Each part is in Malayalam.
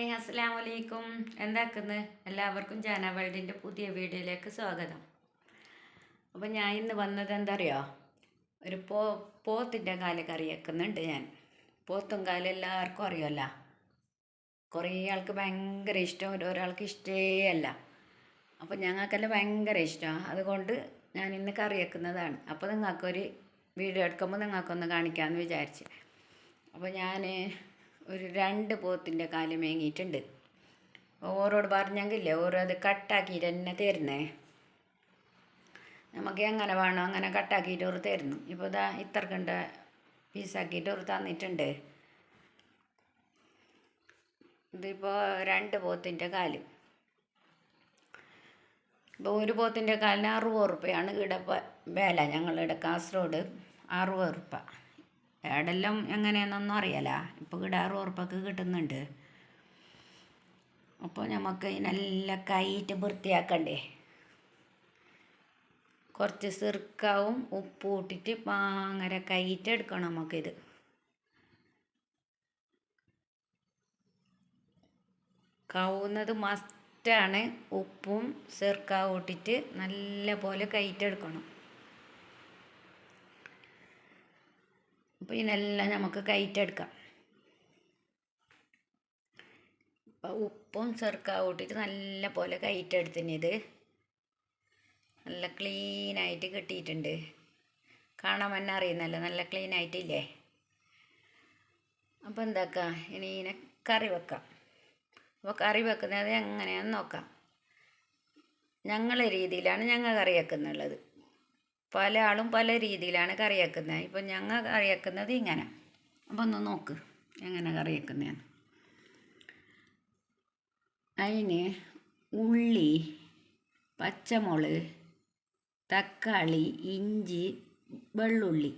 ഹായ് അസ്സലാമു അലൈക്കും എന്താക്കുന്നു എല്ലാവർക്കും ജാന വേൾഡിന്റെ പുതിയ വീഡിയോയിലേക്ക് സ്വാഗതം. അപ്പോൾ ഞാൻ ഇന്ന് വന്നത് എന്താ അറിയോ ഒരു പോ പോത്തിന്റെ കാൽ കറി വെക്കുന്നുണ്ട് ഞാൻ. പോത്തും കാൽ എല്ലാവർക്കും അറിയുമല്ല. കുറേ ആൾക്ക് ഭയങ്കര ഇഷ്ടം ഓരോരാൾക്ക് ഇഷ്ടേ അല്ല. അപ്പോൾ ഞങ്ങൾക്കെല്ലാം ഭയങ്കര ഇഷ്ടമാണ് അതുകൊണ്ട് ഞാൻ ഇന്ന് കറി വെക്കുന്നതാണ്. അപ്പോൾ നിങ്ങൾക്കൊരു വീഡിയോ എടുക്കുമ്പോൾ നിങ്ങൾക്കൊന്ന് കാണിക്കാമെന്ന് വിചാരിച്ച്. അപ്പോൾ ഞാൻ ഒരു രണ്ട് പോത്തിന്റെ കാൽ മേങ്ങിയിട്ടുണ്ട്. ഓരോട് പറഞ്ഞെങ്കിലേ ഓരോ അത് കട്ടാക്കിയിട്ട് തന്നെ തരുന്നേ. നമുക്ക് എങ്ങനെ വേണോ അങ്ങനെ കട്ടാക്കിയിട്ട് ഒരു തരുന്നു. ഇപ്പോൾ ഇതാ ഇത്രക്കണ്ട പീസാക്കിയിട്ട് ഒരു തന്നിട്ടുണ്ട്. ഇതിപ്പോൾ രണ്ട് പോത്തിന്റെ കാൽ. ഇപ്പോൾ ഒരു പോത്തിന്റെ കാലിന് അറുപത് റുപ്യയാണ് ഇവിടെ വില. ഞങ്ങളിവിടെ കാസർഗോഡ് അറുപത് റുപ്യ. എവിടെല്ലാം എങ്ങനെയാണെന്നൊന്നും അറിയാല ഇപ്പോൾ കിടാറ് ഉറപ്പൊക്കെ കിട്ടുന്നുണ്ട്. അപ്പോൾ നമുക്ക് നല്ല കൈയിട്ട് വൃത്തിയാക്കണ്ടേ? കുറച്ച് സിർക്കാവും ഉപ്പ് ഇട്ടിട്ട് ഭയങ്കര കൈയിട്ട് എടുക്കണം നമുക്കിത് കവുന്നത് മസ്റ്റാണ് ഉപ്പും സിർക്കാവും ഇട്ടിട്ട് നല്ല പോലെ കൈയിട്ടെടുക്കണം അപ്പോൾ ഇതിനെല്ലാം നമുക്ക് കയറ്റെടുക്കാം അപ്പോൾ ഉപ്പും ചെറുക്കാവും ഇട്ടിട്ട് നല്ല പോലെ കയറ്റെടുത്തിനിത് നല്ല ക്ലീനായിട്ട് കിട്ടിയിട്ടുണ്ട്. കാണാൻ തന്നെ അറിയുന്നല്ലോ നല്ല ക്ലീൻ ആയിട്ടില്ലേ? അപ്പോൾ എന്താക്കാം? ഇനി ഇതിനെ കറി വെക്കാം. അപ്പോൾ കറി വെക്കുന്നത് എങ്ങനെയാണെന്ന് നോക്കാം. ഞങ്ങളെ രീതിയിലാണ് ഞങ്ങൾ കറി വെക്കുന്നുള്ളത്. പല ആളും പല രീതിയിലാണ് കറി വെക്കുന്നത്. ഇപ്പം ഞങ്ങൾ കറി വെക്കുന്നത് ഇങ്ങനെ. അപ്പോൾ ഒന്ന് നോക്ക് എങ്ങനെ കറി വെക്കുന്നതാണ് അതിന് ഉള്ളി പച്ചമുളക് തക്കാളി ഇഞ്ചി വെള്ളുള്ളി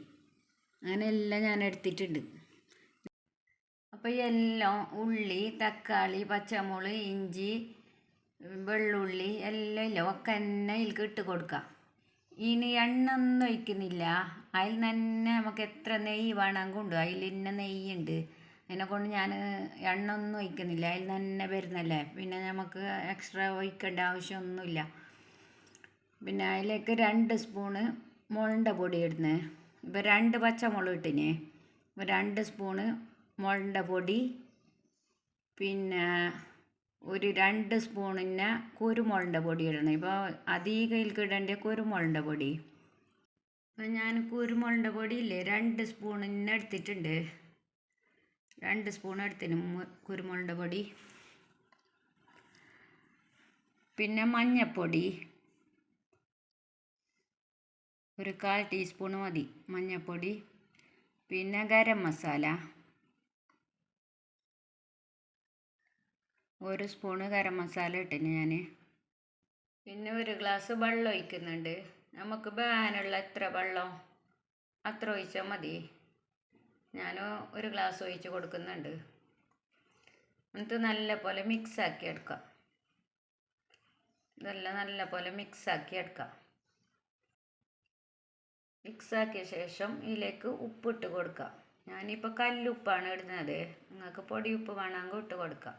അങ്ങനെ എല്ലാം ഞാൻ എടുത്തിട്ടുണ്ട്. അപ്പോൾ എല്ലാം ഉള്ളി തക്കാളി പച്ചമുളക് ഇഞ്ചി വെള്ളുള്ളി എല്ലാം ഇല്ല. ഒക്കെ തന്നെ ഇതിൽക്ക് ഇട്ട് കൊടുക്കാം. ഇനി എണ്ണ ഒന്നും ഒഴിക്കുന്നില്ല. അതിൽ തന്നെ നമുക്ക് എത്ര നെയ്യ് വേണമെങ്കിൽ ഉണ്ട് അതിൽ ഇന്ന നെയ്യുണ്ട്. അതിനെ കൊണ്ട് ഞാൻ എണ്ണ ഒന്നും ഒഴിക്കുന്നില്ല. അതിൽ തന്നെ വരുന്നല്ലേ. പിന്നെ നമുക്ക് എക്സ്ട്രാ ഒഴിക്കേണ്ട ആവശ്യമൊന്നുമില്ല. പിന്നെ അതിലേക്ക് രണ്ട് സ്പൂണ് മുളന്റെ പൊടി ഇടുന്നത് ഇപ്പോൾ രണ്ട് പച്ചമുളക് ഇട്ടിന്. രണ്ട് സ്പൂണ് മുളന്റെ പൊടി. പിന്നെ ഒരു രണ്ട് സ്പൂണിന് കുരുമുളകിന്റെ പൊടി ഇടണം. ഇപ്പോൾ അധികം ഇതിലേക്ക് ഇടേണ്ട കുരുമുളകിന്റെ പൊടി. അപ്പോൾ ഞാൻ കുരുമുളകിന്റെ ഇല്ലേ രണ്ട് സ്പൂണിന് എടുത്തിട്ടുണ്ട്. രണ്ട് സ്പൂൺ എടുത്തിന് കുരുമുളകിന്റെ പൊടി. പിന്നെ മഞ്ഞൾപ്പൊടി. ഒരു കാൽ ടീസ്പൂൺ മതി മഞ്ഞൾപ്പൊടി. പിന്നെ ഗരം മസാല. ഒരു സ്പൂണ് ഗരം മസാല ഇട്ടിന് ഞാൻ പിന്നെ ഒരു ഗ്ലാസ് വെള്ളം ഒഴിക്കുന്നുണ്ട്. നമുക്ക് ബാനുള്ള എത്ര വെള്ളം അത്ര ഒഴിച്ചാൽ മതി. ഞാൻ ഒരു ഗ്ലാസ് ഒഴിച്ച് കൊടുക്കുന്നുണ്ട്. എന്നിട്ട് നല്ല പോലെ മിക്സ് ആക്കി എടുക്കാം. ഇതെല്ലാം നല്ല പോലെ മിക്സ് ആക്കി എടുക്കാം. മിക്സ് ആക്കിയ ശേഷം ഇതിലേക്ക് ഉപ്പിട്ട് കൊടുക്കാം. ഞാനിപ്പോൾ കല്ലുപ്പാണ് ഇടുന്നത്. നിങ്ങൾക്ക് പൊടിയുപ്പ് വേണമെങ്കിൽ ഇട്ട് കൊടുക്കാം.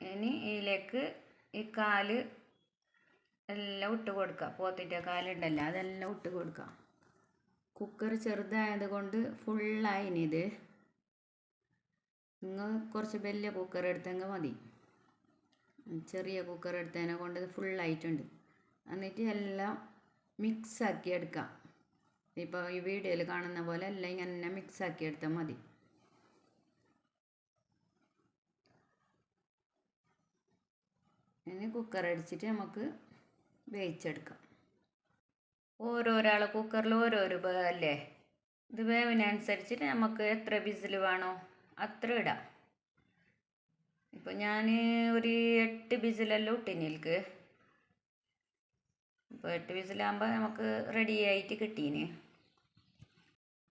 ഇനി ഇതിലേക്ക് ഈ കാൽ എല്ലാം ഇട്ട് കൊടുക്കുക. പോത്തിന്റെ കാലുണ്ടല്ലോ അതെല്ലാം ഇട്ട് കൊടുക്കുക. കുക്കർ ചെറുതായത് കൊണ്ട് ഫുള്ളായിനിത് നിങ്ങൾ കുറച്ച് വലിയ കുക്കർ എടുത്തെങ്കിൽ മതി. ചെറിയ കുക്കർ എടുത്തതിനെ കൊണ്ട് ഇത് ഫുള്ളായിട്ടുണ്ട് എന്നിട്ട് എല്ലാം മിക്സാക്കി എടുക്കാം ഇപ്പോൾ ഈ വീഡിയോയിൽ കാണുന്ന പോലെ എല്ലാം ഇങ്ങനെ മിക്സാക്കി എടുത്താൽ മതി. ഇനി കുക്കർ അടിച്ചിട്ട് നമുക്ക് വേവിച്ചെടുക്കാം. ഓരോരാളെ കുക്കറിൽ ഓരോരോ അല്ലേ? ഇത് വേവിനനുസരിച്ചിട്ട് നമുക്ക് എത്ര വിസിൽ വേണോ അത്ര ഇടാം. ഇപ്പോൾ ഞാൻ ഒരു എട്ട് വിസിലെല്ലാം ഇട്ടിനിൽക്ക്. അപ്പോൾ എട്ട് വിസിലാകുമ്പോൾ നമുക്ക് റെഡി ആയിട്ട് കിട്ടീന്.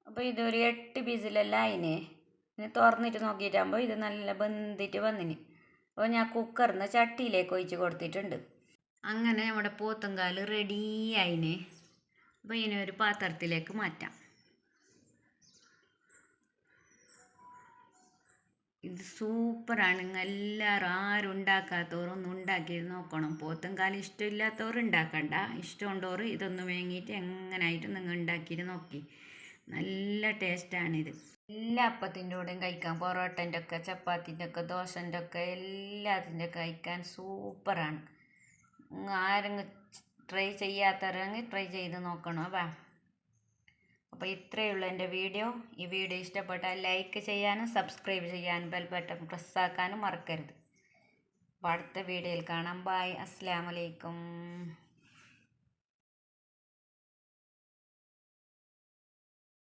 അപ്പോൾ ഇതൊരു എട്ട് വിസിലെല്ലാം അതിന് ഇനി തുറന്നിട്ട് നോക്കിയിട്ടാകുമ്പോൾ ഇത് നല്ല ബന്ധിട്ട് വന്നിന്. അപ്പോൾ ഞാൻ കുക്കറിന്ന് ചട്ടിയിലേക്ക് ഒഴിച്ച് കൊടുത്തിട്ടുണ്ട്. അങ്ങനെ നമ്മുടെ പോത്തങ്കാൽ റെഡി ആയിന്. അപ്പോൾ ഇങ്ങനെ ഒരു പാത്രത്തിലേക്ക് മാറ്റാം. ഇത് സൂപ്പറാണ്. എല്ലാവരും ആരും ഉണ്ടാക്കാത്തവരൊന്നും ഉണ്ടാക്കി നോക്കണം. പോത്തങ്കാൽ ഇഷ്ടമില്ലാത്തവർ ഉണ്ടാക്കണ്ട. ഇഷ്ടമുണ്ടോറ് ഇതൊന്ന് വേങ്ങിയിട്ട് എങ്ങനായിട്ട് നിങ്ങൾ ഉണ്ടാക്കിയിട്ട് നോക്കി. നല്ല ടേസ്റ്റാണിത്. എല്ലാ അപ്പത്തിന്റെ കൂടെയും കഴിക്കാം. പൊറോട്ടന്റെ ഒക്കെ ചപ്പാത്തിന്റെ ഒക്കെ ദോശന്റെ ഒക്കെ എല്ലാത്തിന്റെ കഴിക്കാൻ സൂപ്പറാണ്. ആരെങ്കിലും ട്രൈ ചെയ്യാത്തവരെങ്കിൽ ട്രൈ ചെയ്ത് നോക്കണം വാ അപ്പോൾ ഇത്രയേ ഉള്ളൂ എന്റെ വീഡിയോ. ഈ വീഡിയോ ഇഷ്ടപ്പെട്ടാൽ ലൈക്ക് ചെയ്യാനും സബ്സ്ക്രൈബ് ചെയ്യാനും ബെൽ ബട്ടൺ പ്രസ്സാക്കാനും മറക്കരുത്. അടുത്ത വീഡിയോയിൽ കാണാം. ബായ് അസ്സാം വലൈക്കും